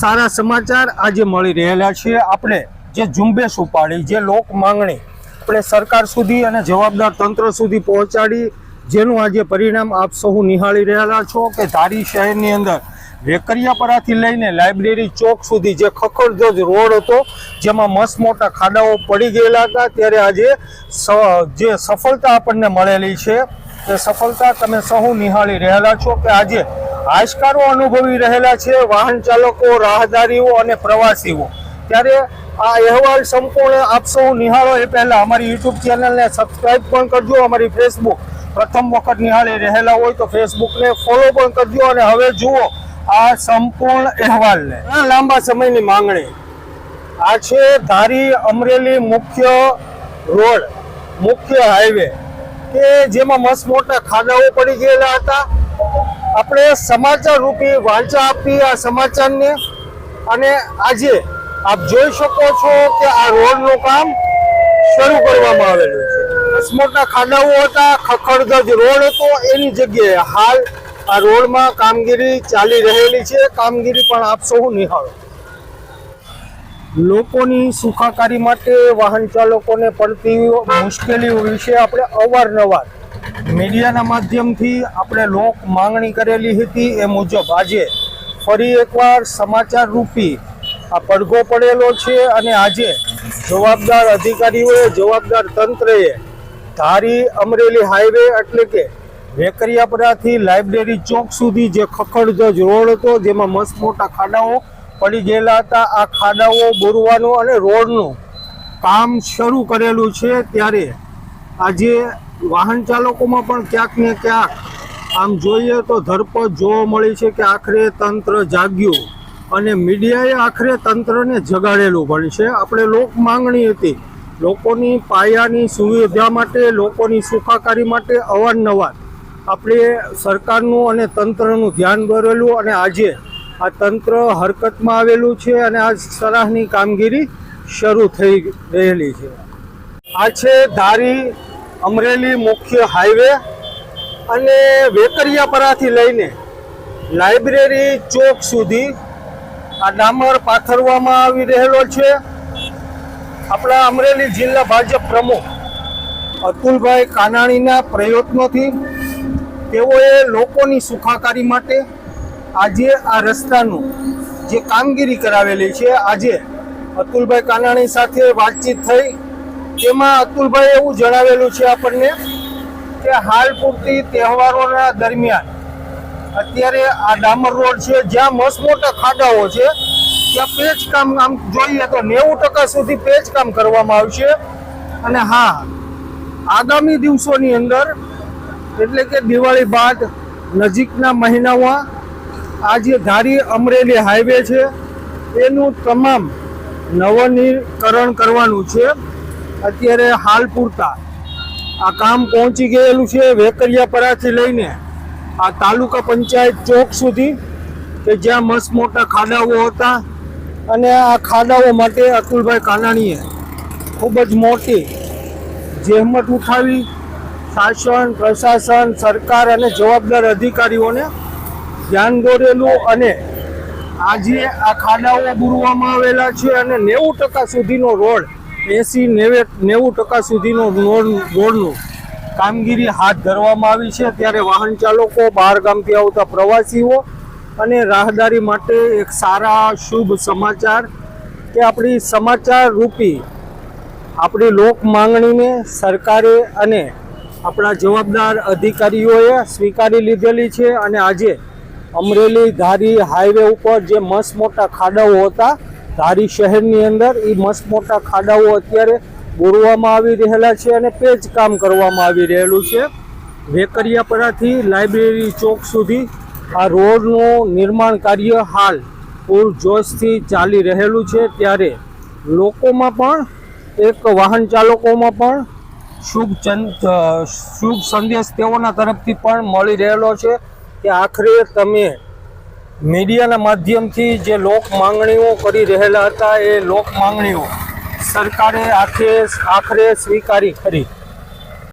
સારા સમાચાર આજે મળી રહેલા છે. આપણે જે ઝુંબેશ ઉપાડી, જે લોક માંગણી આપણે સરકાર સુધી અને જવાબદાર તંત્ર સુધી પહોંચાડી, જેનું આજે પરિણામ આપ સૌ નિહાળી રહેલા છો કે ધારી શહેરની અંદર વેકરિયાપરાથી લઈને લાઇબ્રેરી ચોક સુધી જે ખખડધજ રોડ હતો, જેમાં મસ્ત મોટા ખાડાઓ પડી ગયેલા હતા, ત્યારે આજે જે સફળતા આપણને મળેલી છે. તે સફળતા તમે સહુ નિહાળી રહેલા છો કે આજે હાશકારો અનુભવી રહેલા છે, વાહન ચાલકો, રાહદારીઓ અને પ્રવાસીઓ. ત્યારે આ અહેવાલ સંપૂર્ણ આપ સૌ નિહાળો એ પહેલાં અમારી યુટ્યુબ ચેનલને સબસ્ક્રાઈબ પણ કરજો. અમારી ફેસબુક પ્રથમ વખત નિહાળી રહેલા હોય તો ફેસબુકને ફોલો પણ કરજો અને હવે જુઓ આ સંપૂર્ણ અહેવાલને. લાંબા સમયની માંગણી. આ છે ધારી અમરેલી મુખ્ય રોડ, મુખ્ય હાઈવે, કે જેમાં મસ્ત મોટા ખાડાઓ પડી ગયેલા હતા. આપણે સમાચાર રૂપી વાંચા આપી આ સમાચારને. અને આજે આપ જોઈ શકો છો કે આ રોડનું કામ શરૂ કરવામાં આવેલું છે. અસમોટના મોટા ખાડાઓ હતા, ખખડધજ રોડ હતો, એની જગ્યાએ હાલ આ રોડમાં કામગીરી ચાલી રહેલી છે. કામગીરી પણ આપ સૌ નિહાળો. લોકોની સુખાકારી માટે વાહન ચાલકોને પડતી મુશ્કેલીઓ વિશે આપણે અવારનવાર મીડિયાના માધ્યમથી આપણે લોક માંગણી કરેલી હતી એ મુજબ આજે ફરી એકવાર સમાચાર રૂપી આ પડઘો પડેલો છે અને આજે જવાબદાર અધિકારીઓએ, જવાબદાર તંત્રએ ધારી અમરેલી હાઈવે એટલે કે વેકરિયાપરાથી લાઇબ્રેરી ચોક સુધી જે ખખડધજ રોડ હતો, જેમાં મસ્ત મોટા ખાડાઓ પડી ગયેલા હતા, આ ખાડાઓ બોરવાનું અને રોડનું કામ શરૂ કરેલું છે. ત્યારે આજે વાહન ચાલકોમાં પણ ક્યાંક ને ક્યાંક, આમ જોઈએ તો ધરપત જોવા મળી છે કે આખરે તંત્ર જાગ્યું અને મીડિયાએ આખરે તંત્રને જગાડેલું પણ છે. આપણે લોક માંગણી હતી. લોકોની પાયાની સુવિધા માટે, લોકોની સુખાકારી માટે અવારનવાર આપણે સરકારનું અને તંત્રનું ધ્યાન દોરેલું અને આજે આ તંત્ર હરકતમાં આવેલું છે અને આ સરાહની કામગીરી શરૂ થઈ રહેલી છે. આ છે ધારી અમરેલી મુખ્ય હાઈવે અને વેકરિયાપરાથી લઈને લાઇબ્રેરી ચોક સુધી આ ડામર પાથરવામાં આવી રહેલો છે. આપણા અમરેલી જિલ્લા ભાજપ પ્રમુખ અતુલભાઈ કાનાણીના પ્રયત્નોથી તેઓએ લોકોની સુખાકારી માટે આજે આ રસ્તાનું જે કામગીરી કરાવેલી છે, આજે અતુલભાઈ કાનાણી સાથે વાતચીત થઈ તેમાં અતુલભાઈ એવું જણાવેલું છે આપણને કે હાલ પૂરતી તહેવારોના દરમિયાન અત્યારે આ ડામર રોડ છે, જ્યાં મસ્ત મોટા ખાડાઓ છે, ત્યાં પેચ કામ, આમ જોઈએ તો નેવું ટકા સુધી પેચ કામ કરવામાં આવશે. અને હા, આગામી દિવસોની અંદર એટલે કે દિવાળી બાદ નજીકના મહિનામાં આ જે ધારી અમરેલી હાઈવે છે, એનું તમામ નવનીકરણ કરવાનું છે. અત્યારે હાલ પૂરતા. આ કામ પહોંચી ગયેલું છે વેકરિયાપરાથી લઈને આ તાલુકા પંચાયત ચોક સુધી, કે જ્યાં મસ્ત મોટા ખાડાઓ હતા. અને આ ખાડાઓ માટે અતુલભાઈ કાનાણીએ ખૂબ જ મોટી જહેમત ઉઠાવી. શાસન, પ્રશાસન, સરકાર અને જવાબદાર અધિકારીઓને ધ્યાન દોરેલું અને આજે આ ખાડાઓ બુરવામાં આવેલા છે અને નેવું ટકા સુધીનો રોડ એસી નેવે નેવું ટકા સુધીનો રોડ રોડનું કામગીરી હાથ ધરવામાં આવી છે. ત્યારે વાહન ચાલકો, બહાર ગામથી આવતા પ્રવાસીઓ અને રાહદારી માટે એક સારા શુભ સમાચાર કે આપણી સમાચાર રૂપી આપણી લોક માંગણીને સરકારે અને આપણા જવાબદાર અધિકારીઓએ સ્વીકારી લીધેલી છે. અને આજે અમરેલી ધારી હાઈવે ઉપર જે મસ્ત મોટા ખાડાઓ હતા ધારી શહેરની અંદર એ મસ્ત મોટા ખાડાઓ અત્યારે બોરવામાં આવી રહેલા છે અને પેજ કામ કરવામાં આવી રહેલું છે. વેકરિયાપરાથી લાઇબ્રેરી ચોક સુધી આ રોડનું નિર્માણ કાર્ય હાલ પૂરજોશથી ચાલી રહેલું છે. ત્યારે લોકોમાં પણ એક વાહન ચાલકોમાં પણ શુભ ચન શુભ સંદેશ તેઓના તરફથી પણ મળી રહેલો છે કે આખરે તમે મીડિયાના માધ્યમથી જે લોક માંગણીઓ કરી રહેલા હતા એ લોક માંગણીઓ સરકારે આખરે આખરે સ્વીકારી ખરી.